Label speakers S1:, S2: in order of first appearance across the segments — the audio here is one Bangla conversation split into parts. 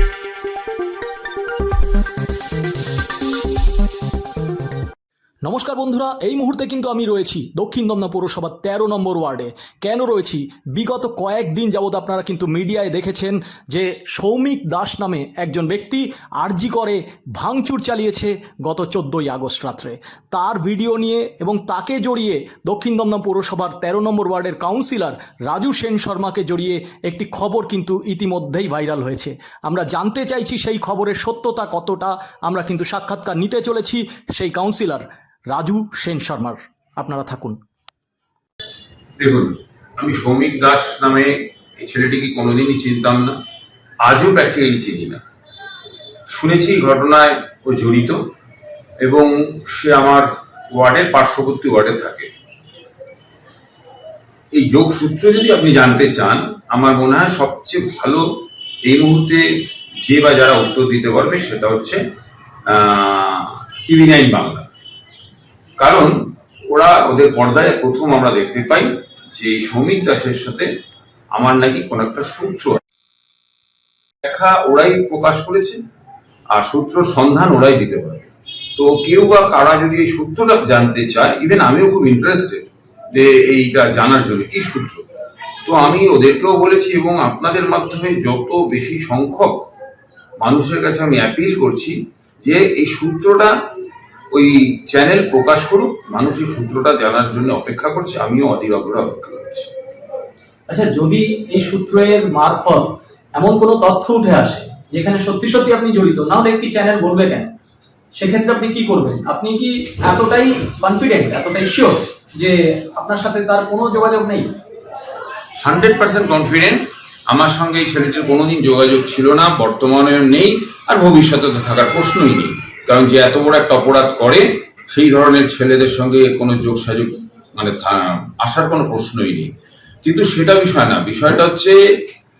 S1: you. নমস্কার বন্ধুরা, এই মুহূর্তে কিন্তু আমি রয়েছি দক্ষিণ দমনা পৌরসভার তেরো নম্বর ওয়ার্ডে। কেন রয়েছি? বিগত কয়েকদিন যাবৎ আপনারা কিন্তু মিডিয়ায় দেখেছেন যে সৌমিক দাস নামে একজন ব্যক্তি আরজি করে ভাঙচুর চালিয়েছে গত চোদ্দোই আগস্ট রাত্রে। তার ভিডিও নিয়ে এবং তাকে জড়িয়ে দক্ষিণ দমনা পৌরসভার তেরো নম্বর ওয়ার্ডের কাউন্সিলর রাজু সেন শর্মাকে জড়িয়ে একটি খবর কিন্তু ইতিমধ্যেই ভাইরাল হয়েছে। আমরা জানতে চাইছি সেই খবরের সত্যতা কতটা, আমরা কিন্তু সাক্ষাৎকার নিতে চলেছি সেই কাউন্সিলর রাজু সেন শর্মার। আপনারা থাকুন।
S2: দেখুন, আমি সৌমিক দাস নামে এই ছেলেটিকে কোনোদিনই চিনতাম না, আজও প্র্যাকটিক্যালি চিনি না। শুনেছি ঘটনায় ও জড়িত এবং সে আমার ওয়ার্ডের পার্শ্ববর্তী ওয়ার্ডে থাকে। এই যোগসূত্র যদি আপনি জানতে চান, আমার মনে হয় সবচেয়ে ভালো এই মুহূর্তে যে বা যারা উত্তর দিতে পারবে সেটা হচ্ছে টিভি নাইন বাংলা। কারণ ওরা ওদের পর্দায় প্রথম আমরা দেখতে পাই যে সৌমিক দাসের সাথে আমার নাকি কোন একটা সূত্র দেখা ওরাই প্রকাশ করেছে আর সূত্র সন্ধান ওরাই দিতে পারে। তো কেউ বা কারা যদি এই সূত্রটা জানতে চায় ইভেন আমিও খুব ইন্টারেস্টেড যে এইটা জানার জন্য কি সূত্র। তো আমি ওদেরকেও বলেছি এবং আপনাদের মাধ্যমে যত বেশি সংখ্যক মানুষের কাছে আমি অ্যাপিল করছি যে এই সূত্রটা ওই চ্যানেল প্রকাশ করুক মানুষ এই সূত্রটা জানার জন্য অপেক্ষা করছে আমিও অধীর অপেক্ষা করছি।
S1: আচ্ছা যদি এই সূত্রের মারফত এমন কোনো তথ্য উঠে আসে যেখানে সত্যি সত্যি আপনি জড়িত না হলে একটি চ্যানেল বলবে কেন? সেক্ষেত্রে আপনি কি করবেন? আপনি কি এতটাই কনফিডেন্ট এতটাই শিওর যে আপনার সাথে তার কোনো যোগাযোগ নেই?
S2: হান্ড্রেড পার্সেন্ট কনফিডেন্ট আমার সঙ্গে এই ছেলেটির কোনোদিন যোগাযোগ ছিল না বর্তমানে নেই আর ভবিষ্যতে থাকার প্রশ্নই নেই। কারণ যে এত বড় একটা অপরাধ করে, সেই ধরনের ছেলেদের সঙ্গে কোনো যোগসাযোগ মানে আসার কোনো প্রশ্নই নেই। কিন্তু সেটা বিষয় না, বিষয়টা হচ্ছে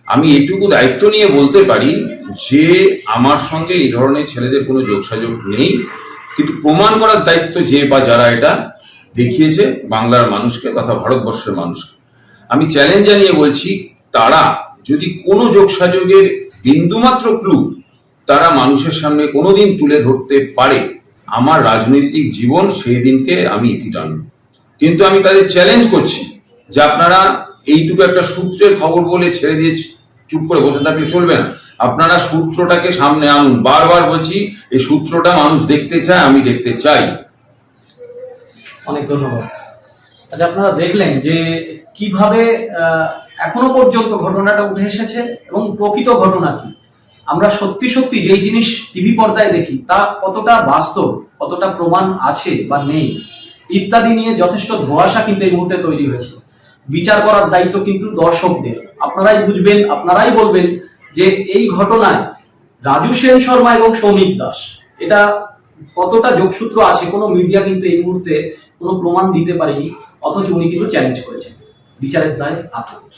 S2: আমি এটুকু দায়িত্ব নিয়ে বলতে পারি যে আমার সঙ্গে এই ধরনের ছেলেদের কোনো যোগসাযোগ নেই। কিন্তু প্রমাণ করার দায়িত্ব যে বা যারা এটা দেখিয়েছে, বাংলার মানুষকে তথা ভারতবর্ষের মানুষকে। আমি চ্যালেঞ্জ জানিয়ে বলছি, তারা যদি কোনো যোগসাযোগের বিন্দুমাত্র ক্লু তারা মানুষের সামনে কোনোদিন তুলে ধরতে পারে। আমার রাজনৈতিক জীবন সেই দিনকে আমি ইতি টানব কিন্তু আমি তাদের চ্যালেঞ্জ করছি যে আপনারা এইটুকু একটা সূত্রের খবর বলে ছেড়ে দিয়ে চুপ করে বসে থাকলে চলবে না। আপনারা সূত্রটাকে সামনে আনুন। বারবার বলছি, এই সূত্রটা মানুষ দেখতে চায়, আমি দেখতে চাই।
S1: অনেক ধন্যবাদ। আচ্ছা আপনারা দেখলেন যে কীভাবে এখনও পর্যন্ত ঘটনাটা উঠে এসেছে এবং প্রকৃত ঘটনা কি? আমরা সত্যি সত্যি যেই জিনিস টিভি পর্দায় দেখি, তা কতটা বাস্তব, কতটা প্রমাণ আছে বা নেই, ইত্যাদি নিয়ে যথেষ্ট ধোঁয়াশা কিন্তু এই মুহূর্তে তৈরি হয়েছে। বিচার করার দায়িত্ব কিন্তু দর্শকদের। আপনারাই বুঝবেন, আপনারাই বলবেন যে এই ঘটনায় রাজু সেন শর্মা এবং সৌমিক দাস, এটা কতটা যোগসূত্র আছে, কোনো মিডিয়া কিন্তু এই মুহূর্তে কোনো প্রমাণ দিতে পারেনি, অথচ উনি কিন্তু চ্যালেঞ্জ করেছেন। বিচারের দায় আপনাদের।